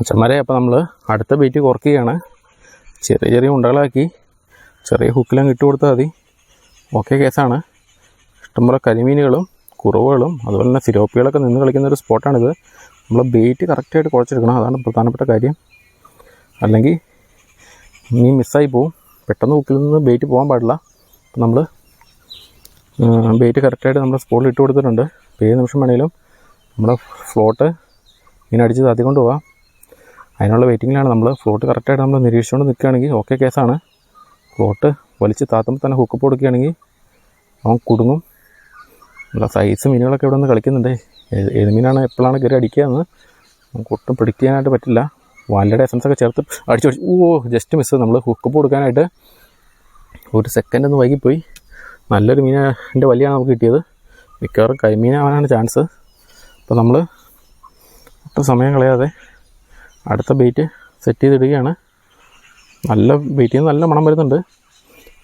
അച്ഛന്മാരെ അപ്പോൾ നമ്മൾ അടുത്ത ബെയ്റ്റ് കുറയ്ക്കുകയാണ്. ചെറിയ ചെറിയ ഉണ്ടകളാക്കി ചെറിയ ഹുക്കിലും ഇട്ട് കൊടുത്താൽ മതി. ഓക്കെ കേസാണ് ഇഷ്ടംപോലെ കരിമീനുകളും കുറവുകളും അതുപോലെ തന്നെ സിരോപ്പികളൊക്കെ നിന്ന് കളിക്കുന്ന ഒരു സ്പോട്ടാണിത് നമ്മൾ ബെയ്റ്റ് കറക്റ്റായിട്ട് കുഴച്ചെടുക്കണം അതാണ് പ്രധാനപ്പെട്ട കാര്യം. അല്ലെങ്കിൽ മീൻ മിസ്സായി പോവും. പെട്ടെന്ന് ഹുക്കിൽ നിന്ന് ബെയ്റ്റ് പോകാൻ പാടില്ല. അപ്പം നമ്മൾ ബെയ്റ്റ് കറക്റ്റായിട്ട് നമ്മൾ സ്പോട്ടിൽ ഇട്ട് കൊടുത്തിട്ടുണ്ട്. ഏത് നിമിഷം വേണമെങ്കിലും നമ്മുടെ ഫ്ലോട്ട് മീൻ അടിച്ച് താത്തിക്കൊണ്ട് പോവാം അതിനുള്ള വെയിറ്റിങ്ങിലാണ് നമ്മൾ ഫ്ലോട്ട് കറക്റ്റായിട്ട് നമ്മൾ നിരീക്ഷിച്ചുകൊണ്ട് നിൽക്കുകയാണെങ്കിൽ ഓക്കെ കേസാണ്. ഫ്ലോട്ട് വലിച്ച് താത്തുമ്പോൾ തന്നെ ഹുക്ക് കൊടുക്കുകയാണെങ്കിൽ അവൻ കുടുങ്ങും. നല്ല സൈസ് മീനുകളൊക്കെ ഇവിടെ നിന്ന് കളിക്കുന്നുണ്ട് ഏത് മീനാണ് എപ്പോഴാണ് കയറി അടിക്കുക എന്ന് നമുക്ക് ഒട്ടും പിടിക്കാനായിട്ട് പറ്റില്ല. വാലിയുടെ എസൻസ് ഒക്കെ ചേർത്ത് അടിച്ചു അടിച്ചു ഓ ജസ്റ്റ് മിസ് നമ്മൾ ഹുക്ക് കൊടുക്കാനായിട്ട് ഒരു സെക്കൻഡ് ഒന്ന് വൈകിപ്പോയി. നല്ലൊരു മീനിന്റെ വലിയാണ് നമുക്ക് കിട്ടിയത്. മിക്കവാറും കൈമീനാവാനാണ് ചാൻസ് അപ്പോൾ നമ്മൾ ഒട്ടും സമയം കളയാതെ അടുത്ത ബെയ്റ്റ് സെറ്റ് ചെയ്തിടുകയാണ്. നല്ല ബെയ്റ്റിൽ നിന്ന് നല്ല മണം വരുന്നുണ്ട്.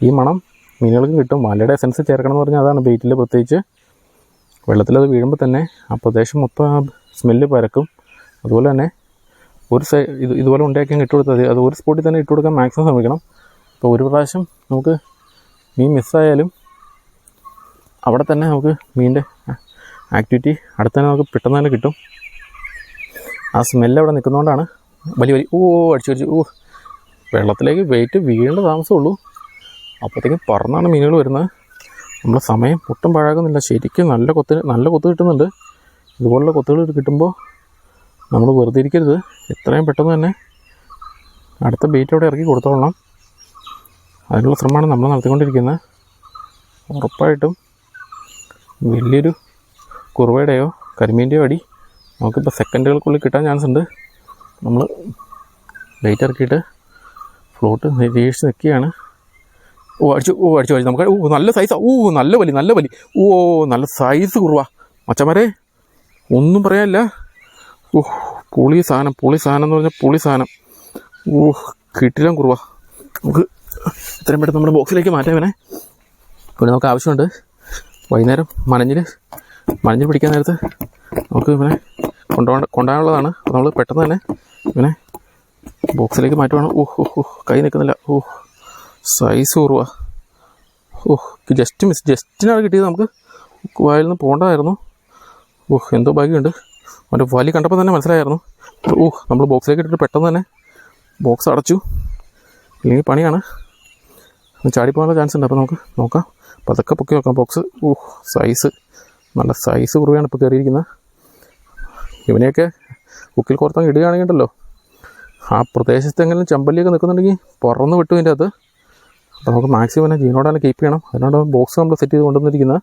ഈ മണം മീനുകൾക്ക് കിട്ടും. വലയുടെ എസൻസ് ചേർക്കണം എന്ന് പറഞ്ഞാൽ അതാണ് ബെയ്റ്റിൽ പ്രത്യേകിച്ച്. വെള്ളത്തിലത് വീഴുമ്പോൾ തന്നെ ആ പ്രദേശം മൊത്തം സ്മെല്ല് പരക്കും. അതുപോലെ തന്നെ ഒരു സൈ ഇത് ഇതുപോലെ ഉണ്ടാക്കി ഇട്ട് കൊടുത്താൽ അത് ഒരു സ്പോട്ടിൽ തന്നെ ഇട്ട് കൊടുക്കാൻ മാക്സിമം ശ്രമിക്കണം. അപ്പോൾ ഒരു പ്രാവശ്യം നമുക്ക് മീൻ മിസ്സായാലും അവിടെ തന്നെ നമുക്ക് മീനിന്റെ ആക്ടിവിറ്റി അടുത്ത് തന്നെ നമുക്ക് പെട്ടെന്ന് തന്നെ കിട്ടും. ആ സ്മെല്ല് അവിടെ നിൽക്കുന്നതുകൊണ്ടാണ് വലിയ വലിയ ഓ അടിച്ചു അടിച്ചു ഓ വെള്ളത്തിലേക്ക് വെയിറ്റ് വീഴേണ്ട താമസമുള്ളൂ. അപ്പോഴത്തേക്കും പറന്നാണ് മീനുകൾ വരുന്നത്. നമ്മൾ സമയം ഒട്ടും പാഴാക്കുന്നില്ല. ശരിക്കും നല്ല കൊത്ത് നല്ല കൊത്ത് കിട്ടുന്നുണ്ട്. ഇതുപോലുള്ള കൊത്തുകൾ കിട്ടുമ്പോൾ നമ്മൾ വെറുതെ ഇരിക്കരുത്. എത്രയും പെട്ടെന്ന് തന്നെ അടുത്ത ബീറ്റ് അവിടെ ഇറക്കി കൊടുത്തോളണം. അതിനുള്ള ശ്രമമാണ് നമ്മൾ നടത്തിക്കൊണ്ടിരിക്കുന്നത്. ഉറപ്പായിട്ടും വലിയൊരു കുറുവയുടെയോ കരിമീന്റെയോ അടി നമുക്കിപ്പോൾ സെക്കൻഡുകൾക്കുള്ളിൽ കിട്ടാൻ ചാൻസ് ഉണ്ട്. നമ്മൾ ലൈറ്റ് ഇറക്കിയിട്ട് ഫ്ലോട്ട് നിരീക്ഷിച്ച് നിൽക്കുകയാണ് ഓ അടിച്ചു ഓ അടിച്ചു അടിച്ചു. നമുക്ക് ഓ നല്ല സൈസാ ഓ നല്ല വലി നല്ല വലി. ഓ നല്ല സൈസ് കുറവാ. മച്ചന്മാരെ ഒന്നും പറയാനില്ല. ഓ പുളി സാധനം പുളി സാധനം എന്ന് പറഞ്ഞാൽ പുളി സാധനം. ഓ കിട്ടിലും കുറവാ. നമുക്ക് ഇത്രയും പെട്ടെന്ന് നമ്മുടെ ബോക്സിലേക്ക് മാറ്റാം ഇവനെ. പിന്നെ നമുക്ക് ആവശ്യമുണ്ട്. വൈകുന്നേരം മണഞ്ഞിൽ മണഞ്ഞിൽ പിടിക്കാൻ നേരത്ത് നമുക്ക് ഇവനെ കൊണ്ടുപോകാൻ കൊണ്ടുപോകാനുള്ളതാണ്. നമ്മൾ പെട്ടെന്ന് തന്നെ ഇവനെ ബോക്സിലേക്ക് മാറ്റുവാണ്. ഓഹ് ഓഹ് ഓഹ് കൈ നിൽക്കുന്നില്ല. ഓഹ് സൈസ് കുറവാ. ഓഹ് ജസ്റ്റ് മിസ് ജസ്റ്റിനാണ് കിട്ടിയത് നമുക്ക്. വായിൽ നിന്ന് പോകേണ്ടതായിരുന്നു. ഓഹ് എന്തോ ഭാഗ്യമുണ്ട്. അവന്റെ വലി കണ്ടപ്പോൾ തന്നെ മനസ്സിലായിരുന്നു ഓഹ് നമ്മൾ ബോക്സിലേക്ക് ഇട്ടിട്ട് പെട്ടെന്ന് തന്നെ ബോക്സ് അടച്ചു. ഇല്ലെങ്കിൽ പണിയാണ്. ചാടിപ്പോകാനുള്ള ചാൻസ് ഉണ്ട്. അപ്പോൾ നമുക്ക് നോക്കാം. പതുക്കെ പൊക്കി നോക്കാം ബോക്സ് ഓഹ് സൈസ് നല്ല സൈസ് കുറവാണ് ഇപ്പോൾ കയറിയിരിക്കുന്നത്. ഇവനെയൊക്കെ ബുക്കിൽ കുറത്താൻ ഇടുകയാണെങ്കിൽ ഉണ്ടല്ലോ ആ പ്രദേശത്തെങ്കിലും ചെമ്പല്ലിയൊക്കെ നിൽക്കുന്നുണ്ടെങ്കിൽ പുറന്ന് വിട്ടു ഇതിന്റെ അകത്ത്. അപ്പോൾ നമുക്ക് മാക്സിമം ജീനോടാണ് കീപ്പ് ചെയ്യണം. അതിനോട് ബോക്സ് നമ്മൾ സെറ്റ് ചെയ്ത് കൊണ്ടുവന്നിരിക്കുന്നത്.